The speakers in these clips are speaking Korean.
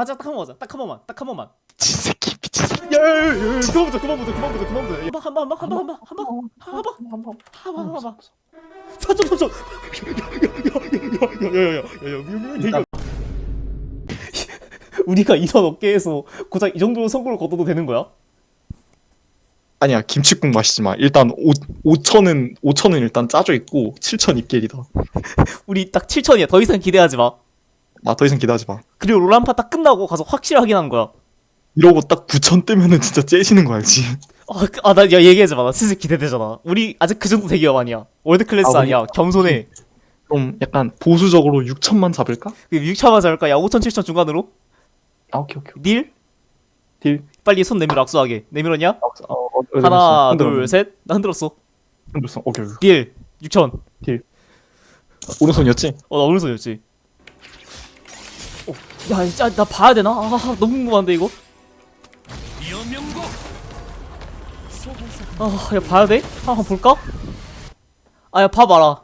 맞아 딱 한 번만 딱 한 번만 딱 한 번만. 미친 새끼 야야야야 그만 보자 그만 보자 그만 보자 그만 보자 한번한번한번한번한번한번한번한번한번한번한번. 사점 사점 야야야야야야야야야야 우리가 이런 어깨에서 고작 이 정도로 성공을 거둬도 되는 거야? 아니야 김치국 마시지 마. 일단 5, 5천은 5천은 일단 짜져 있고 7천 입결이다. 우리 딱 7천이야. 더 이상 기대하지 마 나더 이상 기대하지 마. 그리고 롤란파 딱 끝나고 가서 확실히 확인한 거야. 이러고 딱 9천 뜨면은 진짜 째지는 거 알지? 아나 야 얘기하지 마 나 슬슬 기대되잖아. 우리 아직 그 정도 대기업 아니야. 월드 클래스 아, 아, 니야. 겸손해. 좀 약간 보수적으로 6천만 잡을까? 6차만 잡을까? 야 5천 7천 중간으로? 아 오케이 오케이. 딜? 딜. 빨리 손 내밀어 악수하게. 내밀었냐? 어, 어, 어, 하나 흔들었어. 둘셋. 나 흔들었어. 흔들었어. 오케이 오케이. 딜. 6천. 오른손이었지? 어 나 오른손이었지. 어, 야 진짜 나 봐야 되나? 아 너무 궁금한데 이거? 아 야 봐야 돼? 아, 한번 볼까? 아 야 봐봐라.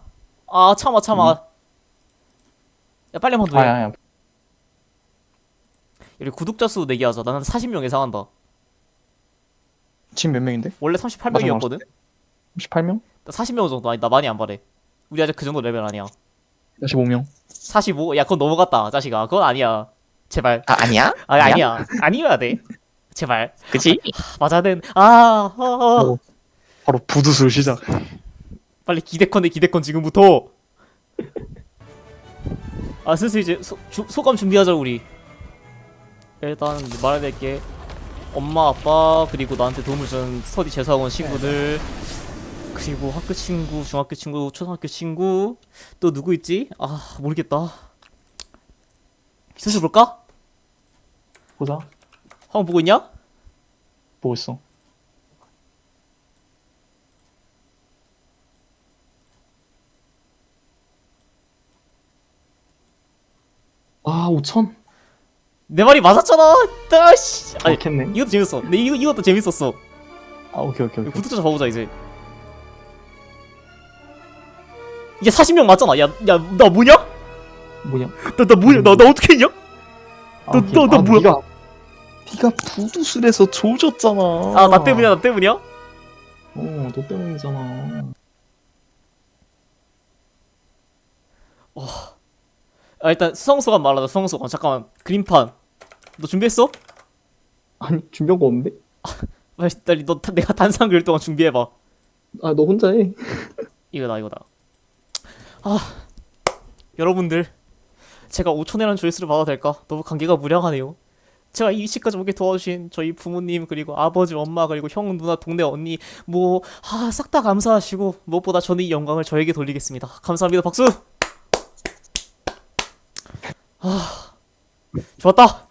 아 참아 참아. 야 빨리 한번 더 해. 아야 우리 구독자 수 내기하자. 나는 40명 예상한다. 지금 몇 명인데? 원래 38명이었거든. 38명? 나 40명 정도. 아니 나 많이 안 바래. 우리 아직 그 정도 레벨 아니야. 45명. 45? 야 그건 넘어갔다 자식아. 그건 아니야 제발. 아 아니야? 아 아니야? 아니어야 돼. 제발. 그치? 아, 맞아야 된 아, 아, 아. 바로, 바로 부두술 시작. 빨리 기대컨대 기대컨 지금부터. 아 슬슬 이제 소, 주, 소감 준비하자 우리. 일단 말해야 될 게 엄마 아빠 그리고 나한테 도움을 준 스터디 재수학원 친구들. 그리고 학교 친구 중학교 친구 초등학교 친구. 또 누구 있지? 아 모르겠다 슬슬 볼까? 보자. 한번 보고 있냐? 보고 있어. 아 5천? 내 말이 맞았잖아. 따씨. 아니 좋겠네. 이것도 재밌어. 근데 이거, 이것도 재밌었어. 아 오케이 오케이 오케이. 구독자 좀 봐보자 이제. 이게 40명 맞잖아. 야 야 나 뭐냐? 뭐냐? 나 나 뭐냐? 나 나 어떻게 했냐? 아, 너- 오케이. 너- 너 아, 뭐야? 네가, 네가 부두술에서 조졌잖아 아 나 때문이야 나 때문이야? 어 너 때문이잖아 아 일단 수성소감 말하자 수성소감 잠깐만 그림판 너 준비했어? 아니 준비한 거 없는데? 빨리 빨리 너 다- 내가 단상 그릴 동안 준비해봐 아 너 혼자 해 이거다 이거다 아 여러분들 제가 5천이라는 조회수를 받아도 될까? 너무 관계가 무량하네요. 제가 이 시까지 오게 도와주신 저희 부모님 그리고 아버지 엄마 그리고 형 누나 동네 언니 뭐 아 싹 다 감사하시고 무엇보다 저는 이 영광을 저에게 돌리겠습니다. 감사합니다. 박수! 아 좋았다